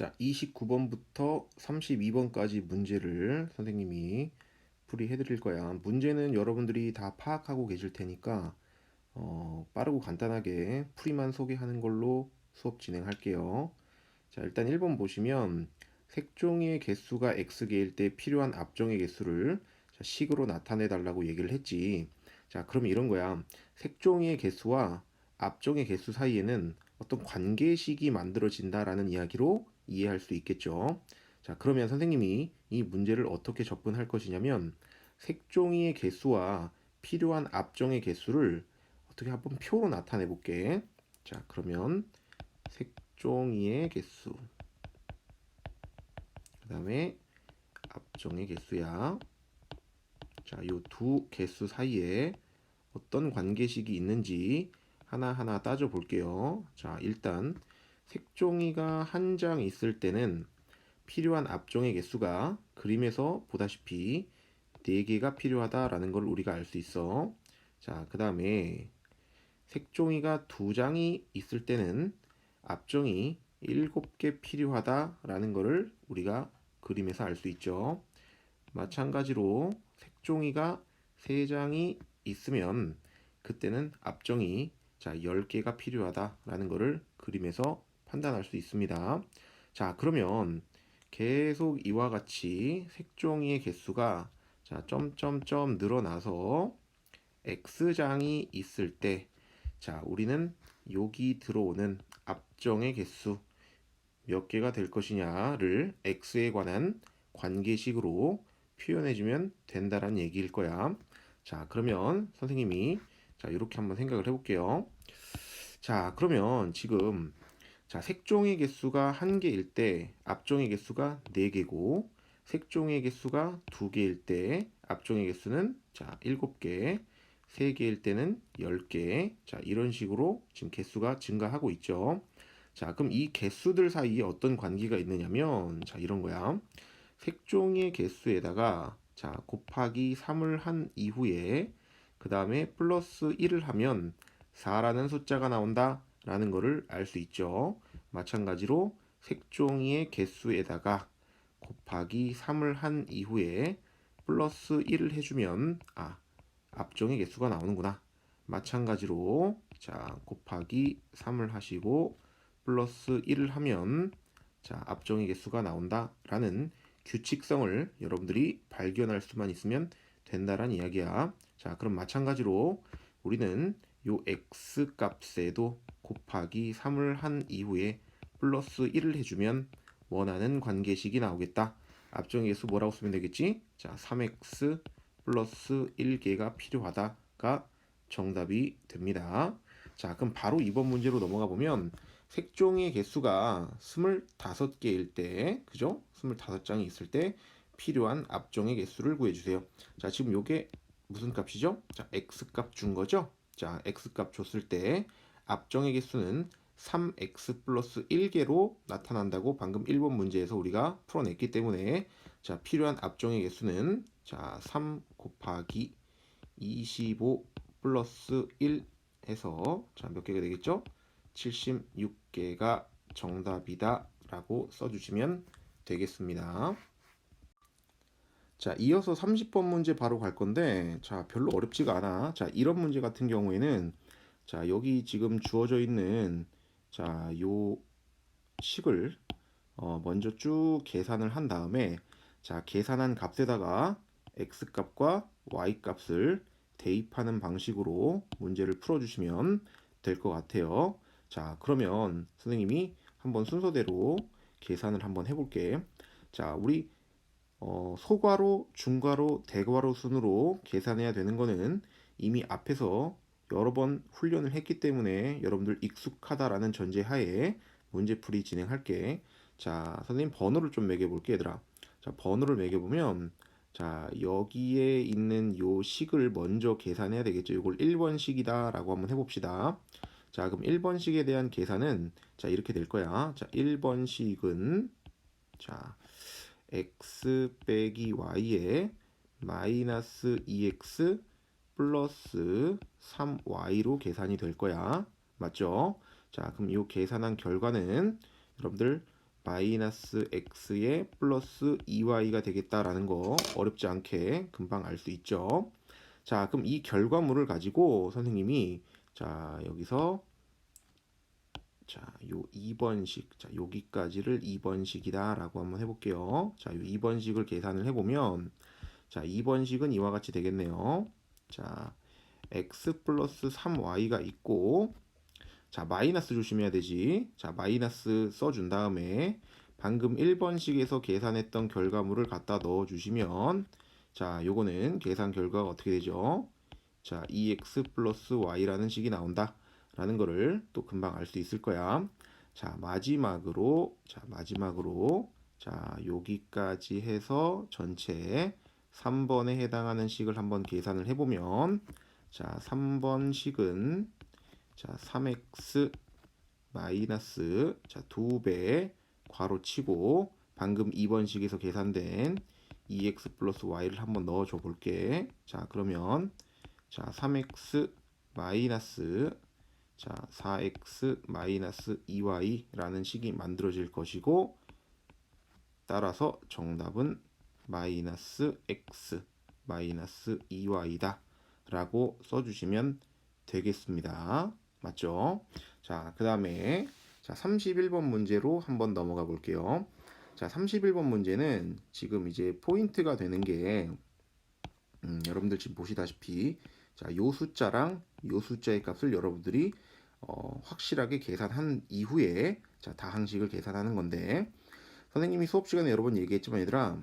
자, 29번부터 32번까지 문제를 선생님이 풀이해 드릴 거야. 문제는 여러분들이 다 파악하고 계실 테니까 어, 빠르고 간단하게 풀이만 소개하는 걸로 수업 진행할게요. 자, 일단 1번 보시면 색종이의 개수가 x개일 때 필요한 앞정의 개수를 자, 식으로 나타내 달라고 얘기를 했지. 자, 그럼 이런 거야. 색종이의 개수와 앞정의 개수 사이에는 어떤 관계식이 만들어진다라는 이야기로 이해할 수 있겠죠. 자, 그러면 선생님이 이 문제를 어떻게 접근할 것이냐면 색종이의 개수와 필요한 앞정의 개수를 어떻게 한번 표로 나타내 볼게. 자, 그러면 색종이의 개수. 그다음에 앞정의 개수야. 자, 요 두 개수 사이에 어떤 관계식이 있는지 하나하나 따져 볼게요. 자, 일단 색종이가 한 장 있을 때는 필요한 앞종의 개수가 그림에서 보다시피 4개가 필요하다라는 걸 우리가 알 수 있어. 자, 그 다음에 색종이가 두 장이 있을 때는 앞종이 7개 필요하다라는 것을 우리가 그림에서 알 수 있죠. 마찬가지로 색종이가 3장이 있으면 그때는 앞종이 자 10개가 필요하다라는 것을 그림에서 판단할 수 있습니다. 자, 그러면 계속 이와 같이 색종이의 개수가 자, 점점점 늘어나서 x장이 있을 때 자, 우리는 여기 들어오는 앞정의 개수 몇 개가 될 것이냐를 x에 관한 관계식으로 표현해 주면 된다라는 얘기일 거야. 자, 그러면 선생님이 자, 이렇게 한번 생각을 해 볼게요. 자, 그러면 지금 자, 색종의 개수가 한 개일 때 앞종의 개수가 네 개고 색종의 개수가 두 개일 때 앞종의 개수는 자, 일곱 개, 세 개일 때는 열 개. 자, 이런 식으로 지금 개수가 증가하고 있죠. 자, 그럼 이 개수들 사이에 어떤 관계가 있느냐면 자, 이런 거야. 색종의 개수에다가 자, 곱하기 3을 한 이후에 그 다음에 플러스 1을 하면 4라는 숫자가 나온다 라는 것을 알 수 있죠. 마찬가지로 색종이의 개수에다가 곱하기 3을 한 이후에 플러스 1을 해주면 아 앞종의 개수가 나오는구나. 마찬가지로 자 곱하기 3을 하시고 플러스 1을 하면 자 앞종의 개수가 나온다라는 규칙성을 여러분들이 발견할 수만 있으면 된다라는 이야기야. 자 그럼 마찬가지로 우리는 요 x 값에도 곱하기 3을 한 이후에 플러스 1을 해주면 원하는 관계식이 나오겠다. 앞정의 수 뭐라고 쓰면 되겠지? 자, 3x 플러스 1개가 필요하다가 정답이 됩니다. 자, 그럼 바로 이번 문제로 넘어가 보면 색종의 개수가 25개일 때, 그죠? 25장이 있을 때 필요한 앞종의 개수를 구해주세요. 자, 지금 요게 무슨 값이죠? 자, x 값 준 거죠? 자, x 값 줬을 때 앞정의 개수는 3x 플러스 1개로 나타난다고 방금 1번 문제에서 우리가 풀어냈기 때문에 자 필요한 앞정의 개수는 자3 곱하기 25 플러스 1 해서 자몇 개가 되겠죠? 76개가 정답이다 라고 써주시면 되겠습니다. 자, 이어서 30번 문제 바로 갈 건데, 자, 별로 어렵지가 않아. 자, 이런 문제 같은 경우에는, 자, 여기 지금 주어져 있는, 자, 요 식을, 어, 먼저 쭉 계산을 한 다음에, 자, 계산한 값에다가 x 값과 y 값을 대입하는 방식으로 문제를 풀어 주시면 될 것 같아요. 자, 그러면 선생님이 한번 순서대로 계산을 한번 해 볼게. 자, 우리 어, 소괄호, 중괄호, 대괄호 순으로 계산해야 되는 거는 이미 앞에서 여러 번 훈련을 했기 때문에 여러분들 익숙하다라는 전제하에 문제풀이 진행할게. 자, 선생님 번호를 좀 매겨볼게 얘들아. 자, 번호를 매겨보면 자, 여기에 있는 요 식을 먼저 계산해야 되겠죠. 이걸 1번 식이다 라고 한번 해봅시다. 자, 그럼 1번 식에 대한 계산은 자, 이렇게 될 거야. 자, 1번 식은 자, x 빼기 y에 마이너스 2x 플러스 3y로 계산이 될 거야. 맞죠? 자, 그럼 이 계산한 결과는 여러분들 마이너스 x에 플러스 2y가 되겠다라는 거 어렵지 않게 금방 알 수 있죠. 자, 그럼 이 결과물을 가지고 선생님이 자, 여기서 자, 요 2번식. 자, 여기까지를 2번식이다라고 한번 해 볼게요. 자, 요 2번식을 계산을 해 보면 자, 2번식은 이와 같이 되겠네요. 자, x 플러스 3y가 있고 자, 마이너스 조심해야 되지. 자, 마이너스 써준 다음에 방금 1번식에서 계산했던 결과물을 갖다 넣어 주시면 자, 요거는 계산 결과가 어떻게 되죠? 자, 2x 플러스 y라는 식이 나온다. 라는 거를 또 금방 알 수 있을 거야. 자, 마지막으로 자, 마지막으로 자, 여기까지 해서 전체 3번에 해당하는 식을 한번 계산을 해 보면 자, 3번 식은 자, 3x 마이너스 자, 2배 괄호 치고 방금 2번 식에서 계산된 2x 플러스 y를 한번 넣어 줘 볼게. 자, 그러면 자, 3x 마이너스 자, 4x 마이너스 2y라는 식이 만들어질 것이고 따라서 정답은 마이너스 x 마이너스 2y다 라고 써주시면 되겠습니다. 맞죠? 자, 그 다음에 자, 31번 문제로 한번 넘어가 볼게요. 자, 31번 문제는 지금 이제 포인트가 되는 게 음, 여러분들 지금 보시다시피 자, 요 숫자랑 요 숫자의 값을 여러분들이 어, 확실하게 계산한 이후에 자, 다항식을 계산하는 건데 선생님이 수업 시간에 여러 번 얘기했지만 얘들아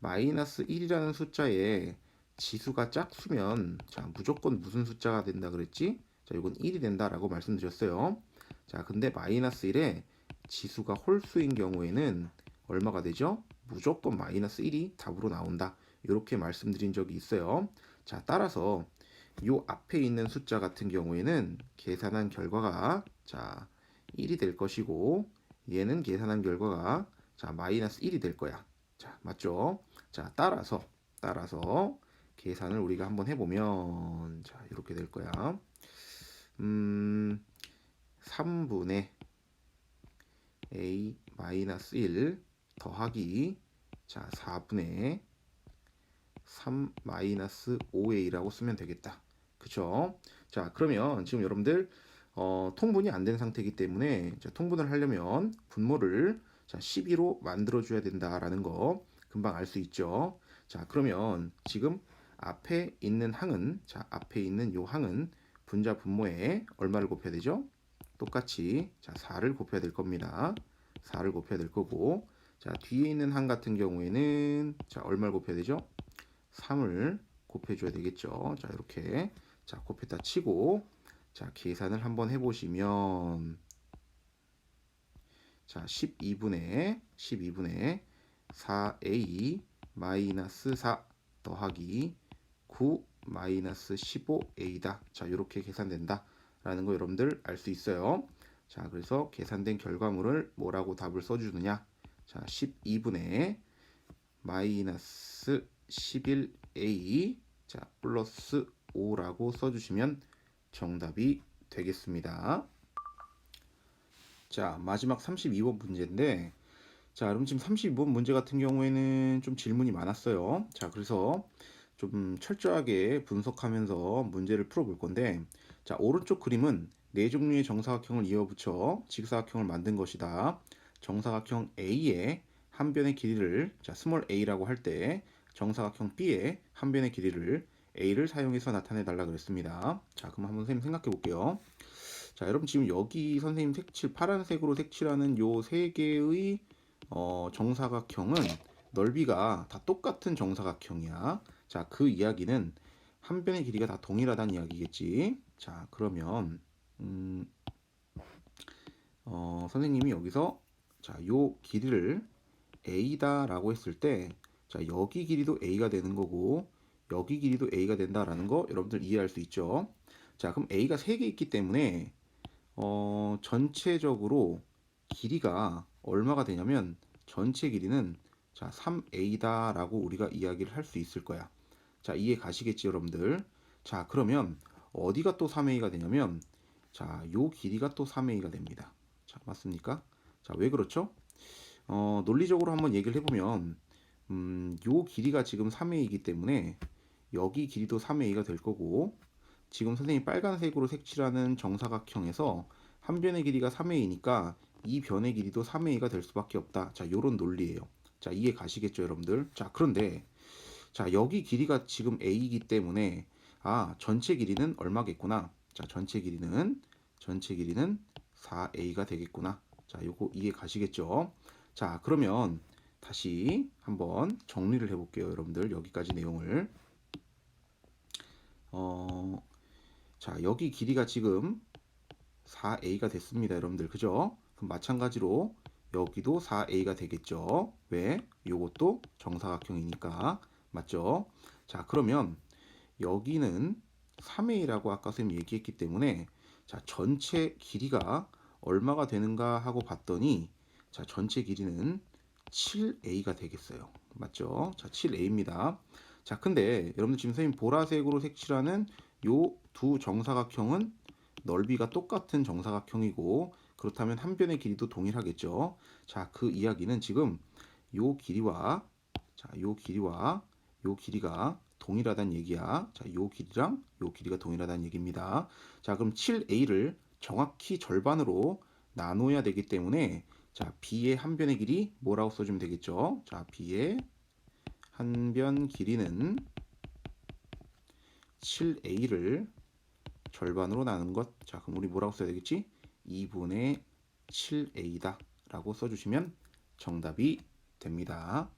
마이너스 1이라는 숫자에 지수가 짝수면 자, 무조건 무슨 숫자가 된다 그랬지? 자, 이건 1이 된다라고 말씀드렸어요. 자, 근데 마이너스 1에 지수가 홀수인 경우에는 얼마가 되죠? 무조건 마이너스 1이 답으로 나온다. 이렇게 말씀드린 적이 있어요. 자, 따라서 요 앞에 있는 숫자 같은 경우에는 계산한 결과가 자 1이 될 것이고 얘는 계산한 결과가 자 마이너스 1이 될 거야. 자 맞죠? 자 따라서 따라서 계산을 우리가 한번 해보면 자 이렇게 될 거야. 음 3분의 a 마이너스 1 더하기 자 4분의 3 마이너스 5a라고 쓰면 되겠다. 그쵸? 자, 그러면 지금 여러분들 어, 통분이 안 된 상태이기 때문에 자, 통분을 하려면 분모를 자, 12로 만들어 줘야 된다라는 거 금방 알 수 있죠. 자, 그러면 지금 앞에 있는 항은 자, 앞에 있는 요 항은 분자 분모에 얼마를 곱해야 되죠? 똑같이 자, 4를 곱해야 될 겁니다. 4를 곱해야 될 거고 자, 뒤에 있는 항 같은 경우에는 자, 얼마를 곱해야 되죠? 3을 곱해 줘야 되겠죠. 자, 이렇게 자, 곱했다 치고 자, 계산을 한번 해 보시면 자, 12분의 12분의 4a 마이너스 4 더하기 9 마이너스 15a다. 자, 이렇게 계산된다. 라는 거 여러분들 알 수 있어요. 자, 그래서 계산된 결과물을 뭐라고 답을 써주느냐? 자, 12분의 마이너스 11a 자, 플러스 5라고 써주시면 정답이 되겠습니다. 자, 마지막 32번 문제인데, 자, 그럼 지금 32번 문제 같은 경우에는 좀 질문이 많았어요. 자, 그래서 좀 철저하게 분석하면서 문제를 풀어볼 건데, 자, 오른쪽 그림은 네 종류의 정사각형을 이어붙여 직사각형을 만든 것이다. 정사각형 A의 한 변의 길이를 자, 스몰 a라고 할 때 정사각형 B의 한 변의 길이를 a를 사용해서 나타내 달라 그랬습니다. 자, 그럼 한번 선생님 생각해 볼게요. 자, 여러분 지금 여기 선생님 색칠 파란색으로 색칠하는 요 세 개의 어, 정사각형은 넓이가 다 똑같은 정사각형이야. 자, 그 이야기는 한 변의 길이가 다 동일하다는 이야기겠지. 자, 그러면 음, 어, 선생님이 여기서 자, 요 길이를 a다라고 했을 때 자, 여기 길이도 a가 되는 거고 여기 길이도 a가 된다라는 거 여러분들 이해할 수 있죠? 자, 그럼 a가 3개 있기 때문에 어, 전체적으로 길이가 얼마가 되냐면 전체 길이는 자, 3a다라고 우리가 이야기를 할 수 있을 거야. 자, 이해 가시겠지, 여러분들? 자, 그러면 어디가 또 3a가 되냐면 자, 요 길이가 또 3a가 됩니다. 자, 맞습니까? 자, 왜 그렇죠? 어, 논리적으로 한번 얘기를 해보면 음, 요 길이가 지금 3a이기 때문에 여기 길이도 3a가 될 거고 지금 선생님이 빨간색으로 색칠하는 정사각형에서 한 변의 길이가 3a이니까 이 변의 길이도 3a가 될 수밖에 없다. 자, 요런 논리예요. 자, 이해 가시겠죠, 여러분들? 자, 그런데 자, 여기 길이가 지금 a이기 때문에 아, 전체 길이는 얼마겠구나. 자, 전체 길이는 전체 길이는 4a가 되겠구나. 자, 요거 이해 가시겠죠? 자, 그러면 다시 한번 정리를 해 볼게요, 여러분들. 여기까지 내용을. 어, 자, 여기 길이가 지금 4a가 됐습니다, 여러분들. 그죠? 그럼 마찬가지로 여기도 4a가 되겠죠. 왜? 요것도 정사각형이니까. 맞죠? 자, 그러면 여기는 3a라고 아까 선생님 얘기했기 때문에 자, 전체 길이가 얼마가 되는가 하고 봤더니 자, 전체 길이는 7a가 되겠어요. 맞죠? 자, 7a입니다. 자, 근데 여러분들 지금 선생님 보라색으로 색칠하는 요 두 정사각형은 넓이가 똑같은 정사각형이고 그렇다면 한 변의 길이도 동일하겠죠. 자, 그 이야기는 지금 요 길이와 자, 요 길이와 요 길이가 동일하다는 얘기야. 자, 요 길이랑 요 길이가 동일하다는 얘기입니다. 자, 그럼 7a를 정확히 절반으로 나눠야 되기 때문에 자, b의 한 변의 길이 뭐라고 써주면 되겠죠? 자, b의 한 변 길이는 7a를 절반으로 나눈 것. 자, 그럼 우리 뭐라고 써야 되겠지? 2분의 7a다. 라고 써주시면 정답이 됩니다.